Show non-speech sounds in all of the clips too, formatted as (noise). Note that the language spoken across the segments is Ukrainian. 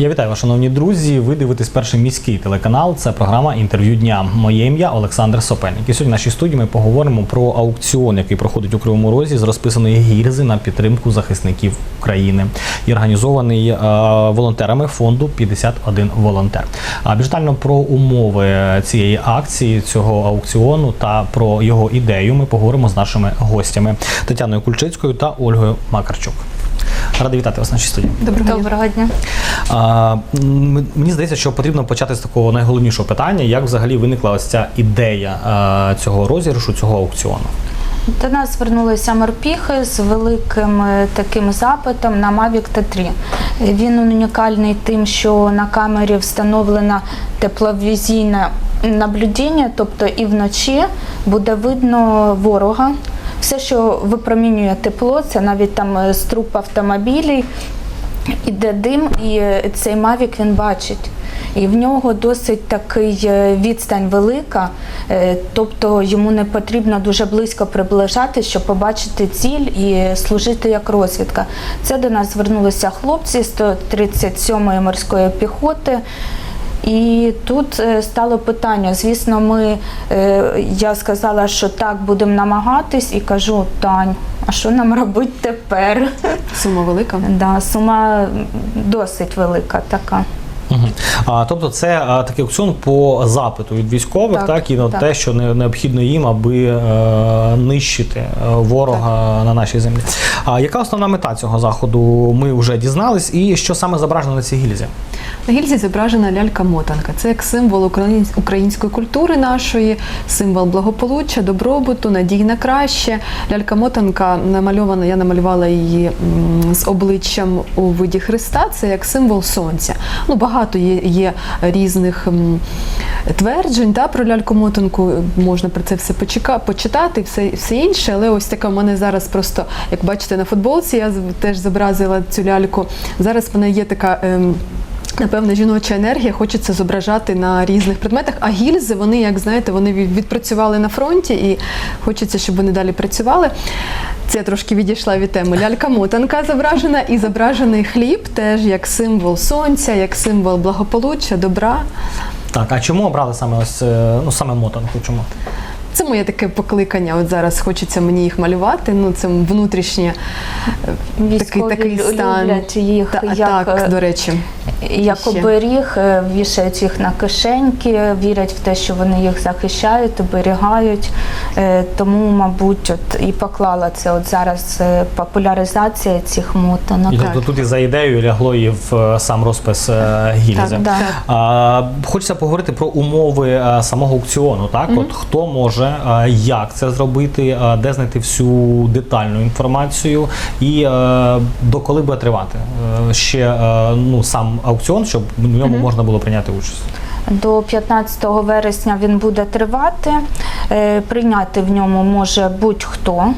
Я вітаю шановні друзі. Ви дивитесь перший міський телеканал. Це програма інтерв'ю дня. Моє ім'я Олександр Сопельник. І сьогодні в нашій студії ми поговоримо про аукціон, який проходить у Кривому Розі з розписаної гільзи на підтримку захисників України і організований е, волонтерами фонду 51 волонтер. А більш детально про умови цієї акції, цього аукціону та про його ідею ми поговоримо з нашими гостями Тетяною Кульчицькою та Ольгою Макарчук. Радий вітати вас в нашій студії. Доброго дня. Доброго дня. А, мені здається, що потрібно почати з такого найголовнішого питання, як взагалі виникла ось ця ідея а, цього розіграшу, цього аукціону. До нас звернулися морпіхи з великим е, таким запитом на Mavic T3. Він унікальний тим, що на камері встановлено тепловізійне наблюдіння, тобто і вночі буде видно ворога. Все, що випромінює тепло, це навіть там е, з труб автомобілів, іде дим, і е, цей Mavic він бачить. І в нього досить такий е, відстань велика, е, тобто йому не потрібно дуже близько приближати, щоб побачити ціль і служити як розвідка. Це до нас звернулися хлопці 137-ї морської піхоти. І тут е, стало питання. Звісно, ми е, я сказала, що так будемо намагатись, і кажу, Тань, а що нам робити тепер? Сума велика. Да, сума досить велика така. Угу. А, тобто це а, такий аукціон по запиту від військових, так, Так, і на так. те, що не, необхідно їм, аби е, нищити е, ворога на нашій землі. А яка основна мета цього заходу? Ми вже дізнались, і що саме зображено на цій гільзі? На гільзі зображена лялька-мотанка. Це як символ української культури нашої, символ благополуччя, добробуту, надій на краще. Лялька-мотанка намальована, я намалювала її з обличчям у виді Христа. Це як символ сонця. Ну, багато є, є різних тверджень та, про ляльку-мотанку. Можна про це все почека, почитати, все, все інше. Але ось така в мене зараз просто, як бачите, на футболці я теж зобразила цю ляльку. Зараз вона є така. ем, Напевно, жіноча енергія хочеться зображати на різних предметах. А гільзи, вони, як знаєте, вони відпрацювали на фронті і хочеться, щоб вони далі працювали. Це трошки відійшла від теми. Лялька-мотанка зображена і зображений хліб теж як символ сонця, як символ благополуччя, добра. Так, а чому обрали саме ось е, ну саме мотанку? Чому? Це моє таке покликання. От зараз хочеться мені їх малювати. Ну, це внутрішнє е, такий, такий стан. люблять їх Та- як, так, е, до речі. як ще. оберіг, е, вішають їх на кишеньки, вірять в те, що вони їх захищають, оберігають. Тому, мабуть, от і поклала це от зараз популяризація цих мотанок. І тобто тут і за ідеєю лягло і в сам розпис гільзи. Так, Да. А, хочеться поговорити про умови самого аукціону. Так, от хто може, як це зробити, де знайти всю детальну інформацію, і е, до коли буде тривати Е, ще е, ну сам аукціон, щоб в ньому можна було прийняти участь. До 15 вересня він буде тривати. Прийняти в ньому може будь-хто.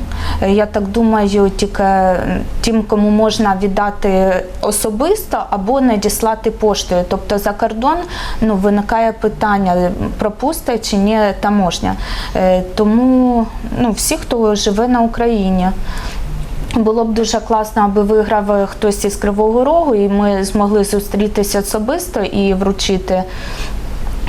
Я так думаю, тільки тим, кому можна віддати особисто або надіслати поштою. Тобто за кордон ну, виникає питання, пропустить чи ні таможня. Е, Тому ну, всі, хто живе на Україні. Було б дуже класно, аби виграв хтось із Кривого Рогу, і ми змогли зустрітися особисто і вручити.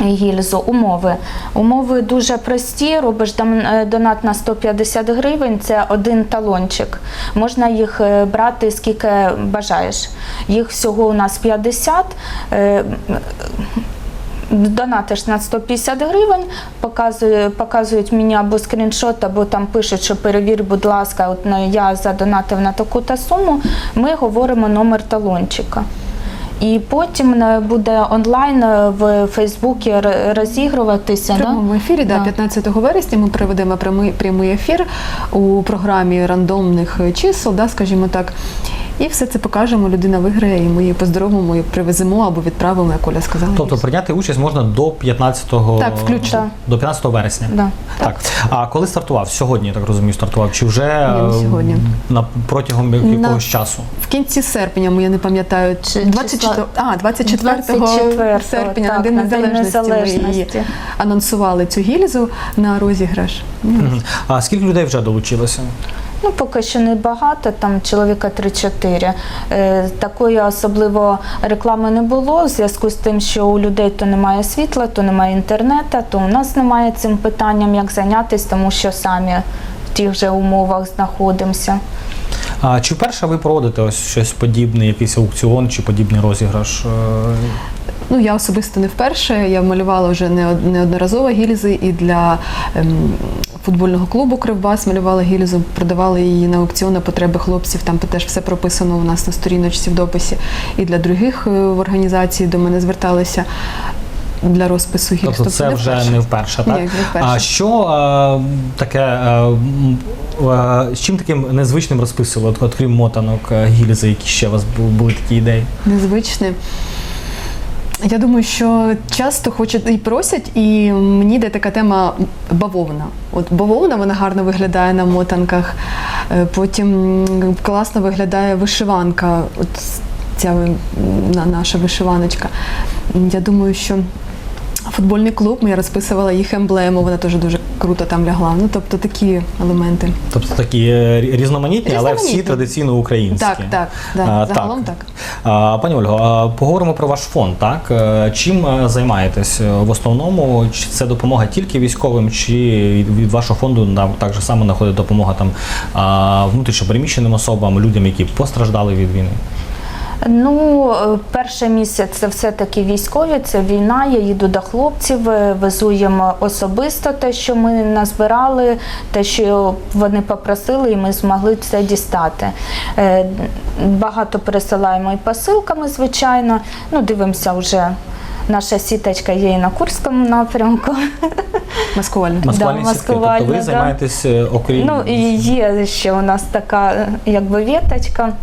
Гільзу умови. Умови дуже прості. Робиш е, донат на 150 гривень, це один талончик. Можна їх е, брати скільки бажаєш. Їх всього у нас 50. Е, Донатиш на 150 гривень, показує, показують мені або скріншот, або там пишуть, що перевір, будь ласка, от я задонатив на таку-то суму. Ми говоримо номер талончика. І потім е, буде онлайн е, в Фейсбуці розігруватися. В Да? прямому ефірі, да, Да. 15 вересня ми проведемо прямий, прямий ефір у програмі рандомних чисел, да, скажімо так. І все це покажемо, людина виграє, і ми її поздоровимо, і привеземо або відправимо, як Оля сказала. Тобто прийняти участь можна до 15 Так, включно. до 15 вересня. Да. Так. А коли стартував? Сьогодні, я так розумію, стартував. Чи вже Ні, е, сьогодні. на протягом якогось На- часу? В кінці серпня, ми, я не пам'ятаю, Чи- 24, а, 24, 24 серпня на так, День на День Незалежності, ми її анонсували цю гільзу на розіграш. Мгм. А скільки людей вже долучилося? Ну, поки що не багато, там чоловіка 3-4. Е, такої особливо реклами не було. В зв'язку з тим, що у людей то немає світла, то немає інтернету, то у нас немає цим питанням, як зайнятися, тому що самі в тих же умовах знаходимося. А чи вперше ви проводите ось щось подібне, якийсь аукціон чи подібний розіграш? Ну, я особисто не вперше. Я малювала вже неодноразово гільзи і для ем, футбольного клубу Кривбас малювала гільзу, продавали її на аукціон на потреби хлопців. Там теж все прописано у нас на сторіночці в дописі. І для других е, організацій до мене зверталися для розпису гільз. Тобто це вже не вперше, так? Ні, не вперше. А що е, таке, м, е, з чим таким незвичним розписували, от, крім мотанок, гільзи, які ще у вас були такі ідеї? незвичне. Я думаю, що часто хочуть і просять, і мені йде така тема бавовна. От бавовна вона гарно виглядає на мотанках. Е, Потім класно виглядає вишиванка. От ця наша вишиваночка. Я думаю, що футбольний клуб, я розписувала їх емблему, вона теж дуже круто там лягла. Ну, тобто такі елементи. Тобто такі е, різноманітні, але всі традиційно українські. Так, так, да, А, загалом так. А, Пані Ольго, поговоримо про ваш фонд. Так Е, чим е, займаєтесь в основному? Чи це допомога тільки військовим, чи від вашого фонду нам так же само знаходить допомога там а, внутрішньопереміщеним особам, людям, які постраждали від війни? Ну, е, перший місяць це все-таки військові, це війна. Я їду до хлопців, е, везу їм особисто те, що ми назбирали, те, що вони попросили, і ми змогли це дістати. Е, Багато пересилаємо і посилками, звичайно. Ну, дивимося вже. Наша сіточка є і на Курському напрямку. Маскувальне. (laughs) Маскувальні Да, сітки. Тобто ви да. займаєтесь окрім Ну і є ще у нас така якби віточка.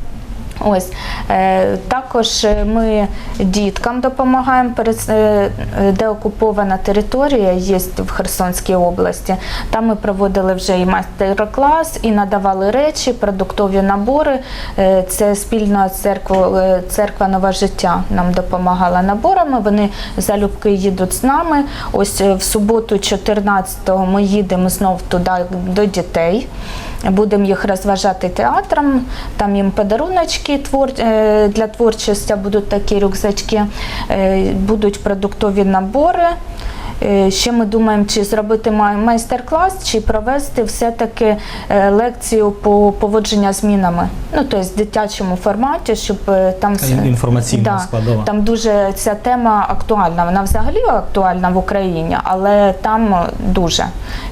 Ось е, також е, ми діткам допомагаємо е, де окупована територія є в Херсонській області. Там ми проводили вже і майстер-клас, і надавали речі, продуктові набори. Це спільна церква, церква Нове життя нам допомагала наборами. Вони залюбки їдуть з нами. Ось в суботу, 14-го, ми їдемо знов туди до дітей. Будемо їх розважати театром, там їм подаруночки твор... е, для творчості, будуть такі рюкзачки, е, будуть продуктові набори. Е, Ще ми думаємо, чи зробити майстер-клас, чи провести все-таки лекцію по поводження з мінами. Ну, тобто в дитячому форматі, щоб там інформаційна складова. Там дуже ця тема актуальна. Вона взагалі актуальна в Україні, але там дуже.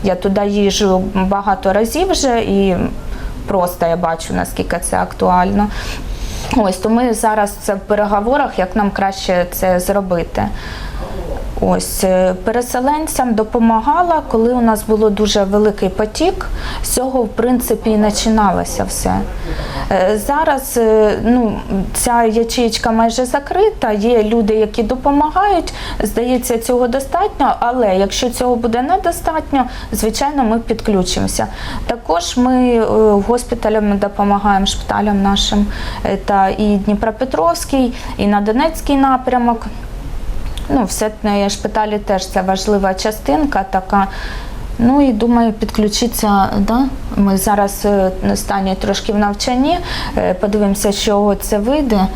Я туди їжджу багато разів вже і просто я бачу, наскільки це актуально. Ось то ми зараз це в переговорах, як нам краще це зробити. Ось е, переселенцям допомагала, коли у нас було дуже великий потік. З цього, в принципі, і починалося все. Е, Зараз е, ну, ця ячеїчка майже закрита. Є люди, які допомагають. Здається, цього достатньо, але якщо цього буде недостатньо, звичайно, ми підключимося. Також ми госпіталям допомагаємо шпиталям нашим та і Дніпропетровський, і на Донецький напрямок. Ну, все шпиталі теж це важлива частинка така. Ну і думаю, підключитися. Да? Ми зараз е, стані трошки в навчанні, е, подивимося, що це вийде.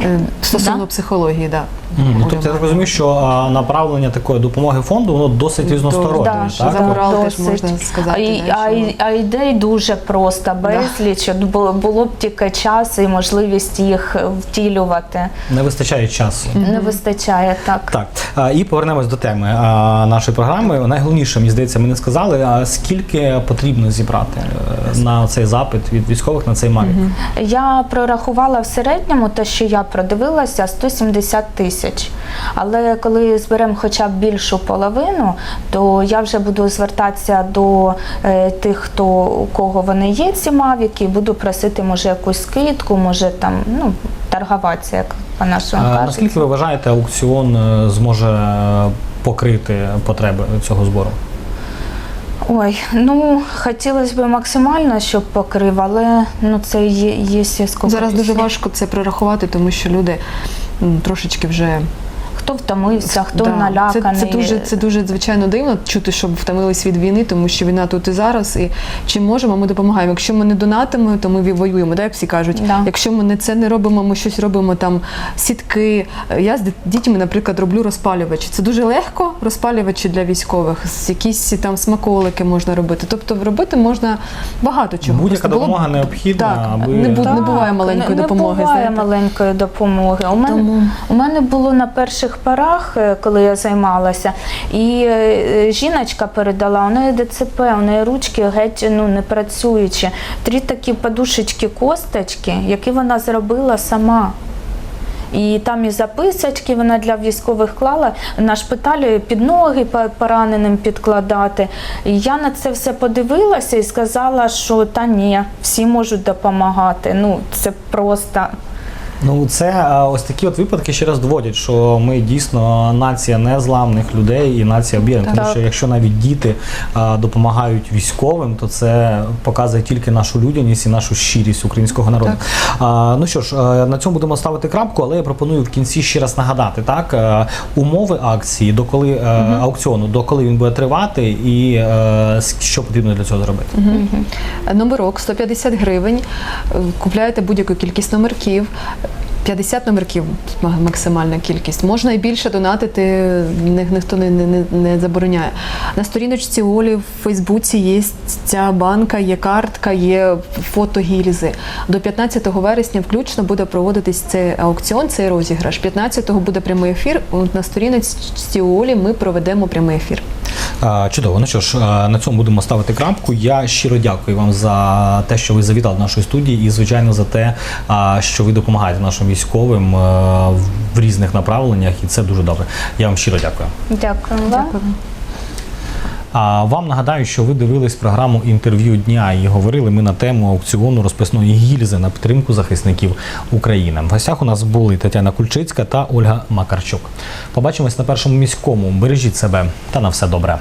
Е, Стосовно Да. психології, так. Да. Ну, тобто я так розумію, що а, направлення такої допомоги фонду воно досить різностороннє. Да, так? за морал теж Досить. можна сказати. І, а, а ідей дуже просто, безліч. От Було, було б тільки час і можливість їх втілювати. Не вистачає часу. Не вистачає так. Так, а, і повернемось до теми а, нашої програми. Найголовніше, мені здається, ми не сказали, а скільки потрібно зібрати е, на цей запит від військових на цей мавік. Я прорахувала в середньому те, що я продивилася, 170 тисяч. Але коли зберемо хоча б більшу половину, то я вже буду звертатися до е, тих, хто у кого вони є, ці мавіки, і буду просити, може, якусь скидку, може там ну, торгуватися, як по-нашому А, кажуть. наскільки ви вважаєте, аукціон е, зможе покрити потреби цього збору? Ой, ну хотілося б максимально, щоб покрив, але ну це є, є скільки Зараз дуже важко це прорахувати, тому що люди трошечки вже хто втомився, хто Да. наляканий. Це, це дуже це дуже звичайно дивно чути, щоб втомились від війни, тому що війна тут і зараз. І чим можемо, ми допомагаємо. Якщо ми не донатимо, то ми воюємо. Да, як всі кажуть. Да. Якщо ми не це не робимо, ми щось робимо там сітки. Я з дітьми, наприклад, роблю розпалювачі. Це дуже легко, розпалювачі для військових. Якісь там смаколики можна робити. Тобто робити можна багато чого. Будь-яка Просто було допомога необхідна, Так, аби не буде- Так, буває маленької не, допомоги, Не буває знаєте. маленької допомоги. У мене, Тому- у мене було на перших порах, е, коли я займалася, і е, жіночка передала, у неї ДЦП, у неї ручки геть ну, не працюючі. Три такі подушечки косточки, які вона зробила сама. І там і записочки вона для військових клала на шпиталі під ноги пораненим підкладати. І я на це все подивилася і сказала, що та ні, всі можуть допомагати. Ну це просто. Ну, це ось такі от випадки ще раз доводять, що ми дійсно нація незламних людей і нація об'єднана. Тому що якщо навіть діти а, допомагають військовим, то це показує тільки нашу людяність і нашу щирість українського народу. А, ну що ж, на цьому будемо ставити крапку, але я пропоную в кінці ще раз нагадати так е, умови акції, до коли е, аукціону, до коли він буде тривати, і е, що потрібно для цього зробити. Номерок 150 гривень. Е, Купляєте будь-яку кількість номерків. 50 номерків максимальна кількість. Можна і більше донатити, ніхто не, не, не- забороняє. На сторіночці Олі в Фейсбуці є ця банка, є картка, є фото гільзи. До 15 вересня включно буде проводитись цей аукціон, цей розіграш. 15-го буде прямий ефір. На сторіночці Олі ми проведемо прямий ефір. Чудово. Ну що ж, на цьому будемо ставити крапку. Я щиро дякую вам за те, що ви завітали до нашої студії, і звичайно за те, що ви допомагаєте нашим військовим в різних направленнях, і це дуже добре. Я вам щиро дякую. Дякую. Дякую. А вам нагадаю, що ви дивились програму інтерв'ю дня і говорили ми на тему аукціону розписної гільзи на підтримку захисників України. В гостях у нас були Тетяна Кульчицька та Ольга Макарчук. Побачимось на першому міському. Бережіть себе та на все добре.